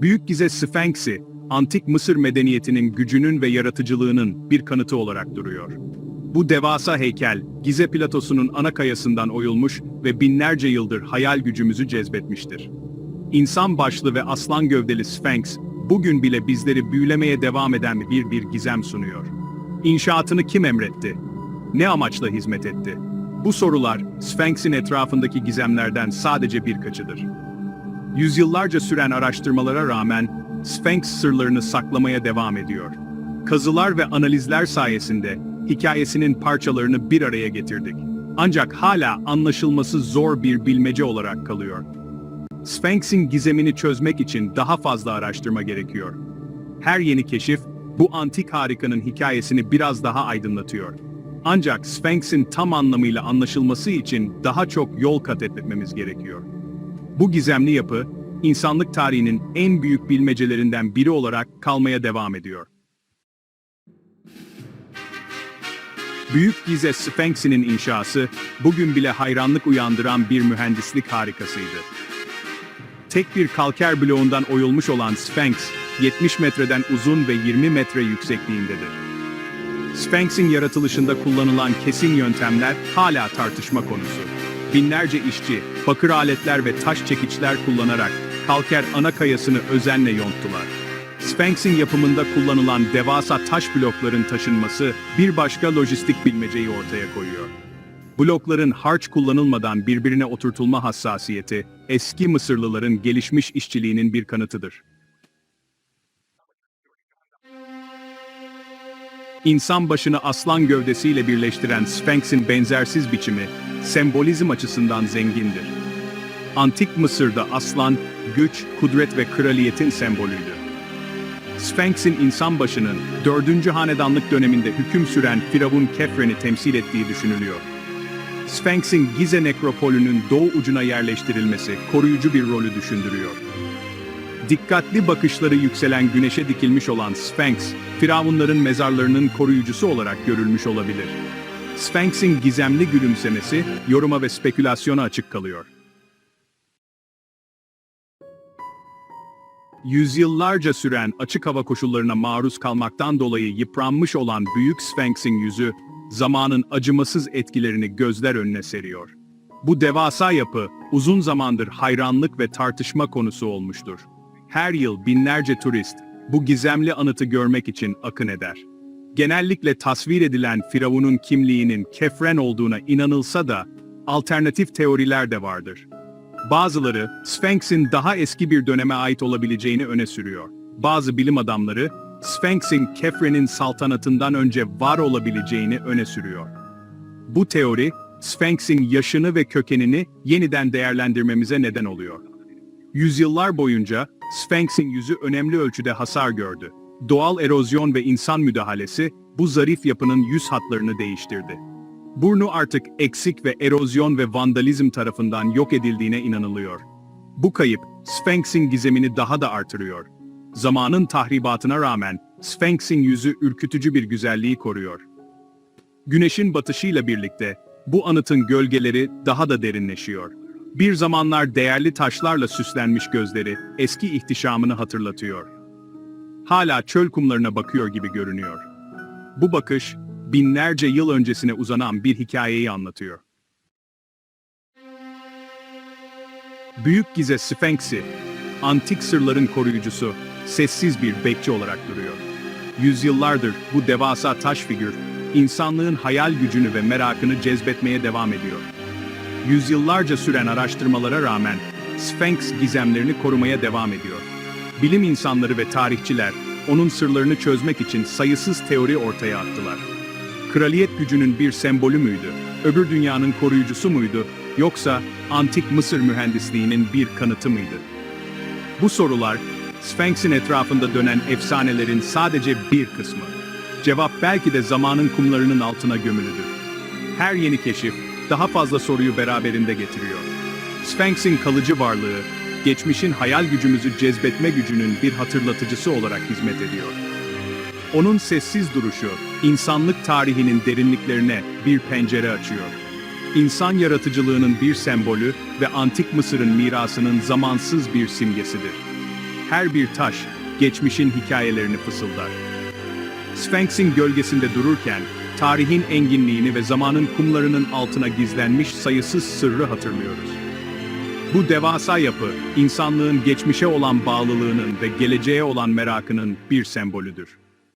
Büyük Gize Sphinx'i, antik Mısır medeniyetinin gücünün ve yaratıcılığının bir kanıtı olarak duruyor. Bu devasa heykel, Gize platosunun ana kayasından oyulmuş ve binlerce yıldır hayal gücümüzü cezbetmiştir. İnsan başlı ve aslan gövdeli Sphinx, bugün bile bizleri büyülemeye devam eden bir bir gizem sunuyor. İnşaatını kim emretti? Ne amaçla hizmet etti? Bu sorular, Sphinx'in etrafındaki gizemlerden sadece birkaçıdır. Yüzyıllarca süren araştırmalara rağmen, Sphinx sırlarını saklamaya devam ediyor. Kazılar ve analizler sayesinde, hikayesinin parçalarını bir araya getirdik. Ancak hala anlaşılması zor bir bilmece olarak kalıyor. Sphinx'in gizemini çözmek için daha fazla araştırma gerekiyor. Her yeni keşif, bu antik harikanın hikayesini biraz daha aydınlatıyor. Ancak Sphinx'in tam anlamıyla anlaşılması için daha çok yol kat etmemiz gerekiyor. Bu gizemli yapı, insanlık tarihinin en büyük bilmecelerinden biri olarak kalmaya devam ediyor. Büyük Gize Sphinx'inin inşası, bugün bile hayranlık uyandıran bir mühendislik harikasıydı. Tek bir kalker bloğundan oyulmuş olan Sphinx, 70 metreden uzun ve 20 metre yüksekliğindedir. Sphinx'in yaratılışında kullanılan kesin yöntemler hala tartışma konusu. Binlerce işçi, bakır aletler ve taş çekiçler kullanarak kalker ana kayasını özenle yonttular. Sphinx'in yapımında kullanılan devasa taş blokların taşınması bir başka lojistik bilmeceyi ortaya koyuyor. Blokların harç kullanılmadan birbirine oturtulma hassasiyeti, eski Mısırlıların gelişmiş işçiliğinin bir kanıtıdır. İnsan başını aslan gövdesiyle birleştiren Sphinx'in benzersiz biçimi, sembolizm açısından zengindir. Antik Mısır'da aslan, güç, kudret ve kraliyetin sembolüydü. Sphinx'in insan başının 4. hanedanlık döneminde hüküm süren Firavun Kefren'i temsil ettiği düşünülüyor. Sphinx'in Gize nekropolünün doğu ucuna yerleştirilmesi koruyucu bir rolü düşündürüyor. Dikkatli bakışları yükselen güneşe dikilmiş olan Sphinx, firavunların mezarlarının koruyucusu olarak görülmüş olabilir. Sphinx'in gizemli gülümsemesi, yoruma ve spekülasyona açık kalıyor. Yüzyıllarca süren açık hava koşullarına maruz kalmaktan dolayı yıpranmış olan Büyük Sphinx'in yüzü, zamanın acımasız etkilerini gözler önüne seriyor. Bu devasa yapı, uzun zamandır hayranlık ve tartışma konusu olmuştur. Her yıl binlerce turist, bu gizemli anıtı görmek için akın eder. Genellikle tasvir edilen Firavun'un kimliğinin Kefren olduğuna inanılsa da, alternatif teoriler de vardır. Bazıları, Sphinx'in daha eski bir döneme ait olabileceğini öne sürüyor. Bazı bilim adamları, Sphinx'in Kefren'in saltanatından önce var olabileceğini öne sürüyor. Bu teori, Sphinx'in yaşını ve kökenini yeniden değerlendirmemize neden oluyor. Yüzyıllar boyunca, Sphinx'in yüzü önemli ölçüde hasar gördü. Doğal erozyon ve insan müdahalesi, bu zarif yapının yüz hatlarını değiştirdi. Burnu artık eksik ve erozyon ve vandalizm tarafından yok edildiğine inanılıyor. Bu kayıp, Sphinx'in gizemini daha da artırıyor. Zamanın tahribatına rağmen, Sphinx'in yüzü ürkütücü bir güzelliği koruyor. Güneşin batışıyla birlikte, bu anıtın gölgeleri daha da derinleşiyor. Bir zamanlar değerli taşlarla süslenmiş gözleri, eski ihtişamını hatırlatıyor. Hala çöl kumlarına bakıyor gibi görünüyor. Bu bakış, binlerce yıl öncesine uzanan bir hikayeyi anlatıyor. Büyük Gize Sphinx'i, antik sırların koruyucusu, sessiz bir bekçi olarak duruyor. Yüzyıllardır bu devasa taş figür, insanlığın hayal gücünü ve merakını cezbetmeye devam ediyor. Yüzyıllarca süren araştırmalara rağmen, Sphinx gizemlerini korumaya devam ediyor. Bilim insanları ve tarihçiler, onun sırlarını çözmek için sayısız teori ortaya attılar. Kraliyet gücünün bir sembolü müydü? Öbür dünyanın koruyucusu muydu? Yoksa antik Mısır mühendisliğinin bir kanıtı mıydı? Bu sorular, Sphinx'in etrafında dönen efsanelerin sadece bir kısmı. Cevap belki de zamanın kumlarının altına gömülüdür. Her yeni keşif, daha fazla soruyu beraberinde getiriyor. Sphinx'in kalıcı varlığı, geçmişin hayal gücümüzü cezbetme gücünün bir hatırlatıcısı olarak hizmet ediyor. Onun sessiz duruşu, insanlık tarihinin derinliklerine bir pencere açıyor. İnsan yaratıcılığının bir sembolü ve antik Mısır'ın mirasının zamansız bir simgesidir. her bir taş, geçmişin hikayelerini fısıldar. Sphinx'in gölgesinde dururken, tarihin enginliğini ve zamanın kumlarının altına gizlenmiş sayısız sırrı hatırlıyoruz. Bu devasa yapı, insanlığın geçmişe olan bağlılığının ve geleceğe olan merakının bir sembolüdür.